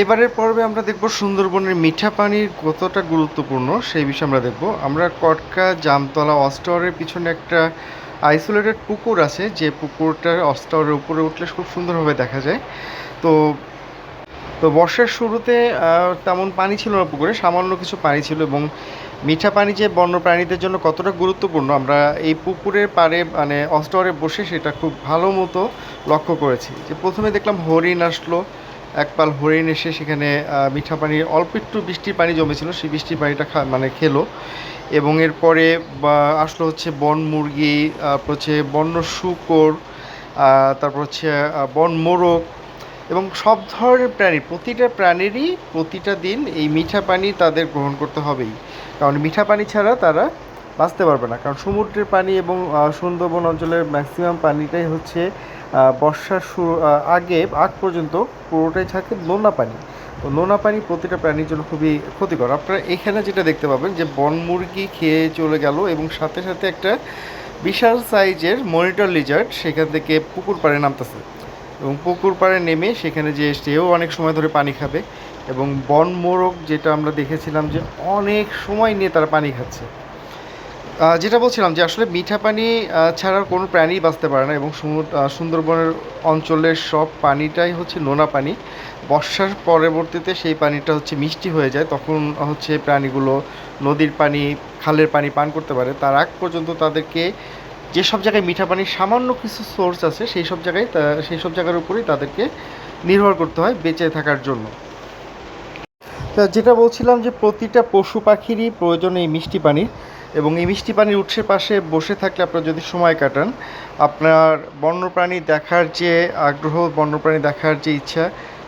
এবারের পর্বে আমরা দেখব সুন্দরবনের মিঠা পানির কতটা গুরুত্বপূর্ণ, সেই বিষয়ে আমরা দেখব। আমরা কটকা, জামতলা অস্টাওয়ারের পিছনে একটা আইসোলেটেড পুকুর আছে, যে পুকুরটার অস্টাওয়ারের উপরে উঠলে খুব সুন্দরভাবে দেখা যায়। তো তো বর্ষার শুরুতে তেমন পানি ছিল না পুকুরে, সামান্য কিছু পানি ছিল এবং মিঠা পানি যে বন্যপ্রাণীদের জন্য কতটা গুরুত্বপূর্ণ, আমরা এই পুকুরের পাড়ে মানে অস্টাওয়ারে বসে সেটা খুব ভালো মতো লক্ষ্য করেছি। যে প্রথমে দেখলাম হরিণ আসলো একপাল হরিণ এসে সেখানে মিঠা পানির অল্প একটু বৃষ্টির পানি জমেছিল, সেই বৃষ্টির পানিটা মানে খেলো। এবং এরপরে আসলো হচ্ছে বন মুরগি তারপর হচ্ছে বন্য শুকর তারপর হচ্ছে বন মোরগ এবং সব ধরনের প্রাণী, প্রতিটা প্রাণীরই প্রতিটা দিন এই মিঠা পানি তাদের গ্রহণ করতে হবেই। কারণ মিঠা পানি ছাড়া তারা বাঁচতে পারবে না। কারণ সমুদ্রের পানি এবং সুন্দরবন অঞ্চলের ম্যাক্সিমাম পানিটাই হচ্ছে বর্ষার শুরু আগে, আগ পর্যন্ত পুরোটাই থাকে নোনা পানি। তো নোনা পানি প্রতিটা প্রাণীর জন্য খুবই ক্ষতিকর। আপনারা এখানে যেটা দেখতে পাবেন যে, বন মুরগি খেয়ে চলে গেল এবং সাথে সাথে একটা বিশাল সাইজের মনিটর লিজার্ড সেখান থেকে পুকুর পাড়ে নামতেছে। এবং পুকুর পাড়ে নেমে সেখানে যে সেও অনেক সময় ধরে পানি খাবে এবং বন মোরগ যেটা আমরা দেখেছিলাম যে অনেক সময় নিয়ে তারা পানি খাচ্ছে। যেটা বলছিলাম যে আসলে মিঠা পানি ছাড়া কোনো প্রাণী বাঁচতে পারে না এবং সুন্দরবনের অঞ্চলের সব পানিটাই হচ্ছে নোনা পানি। বর্ষার পরবর্তীতে সেই পানিটা হচ্ছে মিষ্টি হয়ে যায়। তখন হচ্ছে প্রাণীগুলো নদীর পানি, খালের পানি পান করতে পারে। তার আগ পর্যন্ত তাদেরকে যেসব জায়গায় মিঠা পানির সামান্য কিছু সোর্স আছে, সেই সব জায়গায় সেই সব জায়গার উপরেই তাদেরকে নির্ভর করতে হয় বেঁচে থাকার জন্য। যেটা বলছিলাম যে প্রতিটা পশু পাখিরই প্রয়োজন এই মিষ্টি পানির এবং এই মিষ্টি পানির উৎসের পাশে বসে থাকলে আপনারা যদি সময় কাটান, আপনার বন্যপ্রাণী দেখার যে আগ্রহ, বন্যপ্রাণী দেখার যে ইচ্ছা,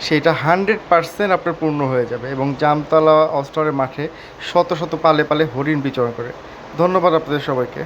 সেটা হান্ড্রেড পারসেন্ট আপনার পূর্ণ হয়ে যাবে এবং জামতলা অস্টরের মাঠে শত শত পালে পালে হরিণ বিচরণ করে। ধন্যবাদ আপনাদের সবাইকে।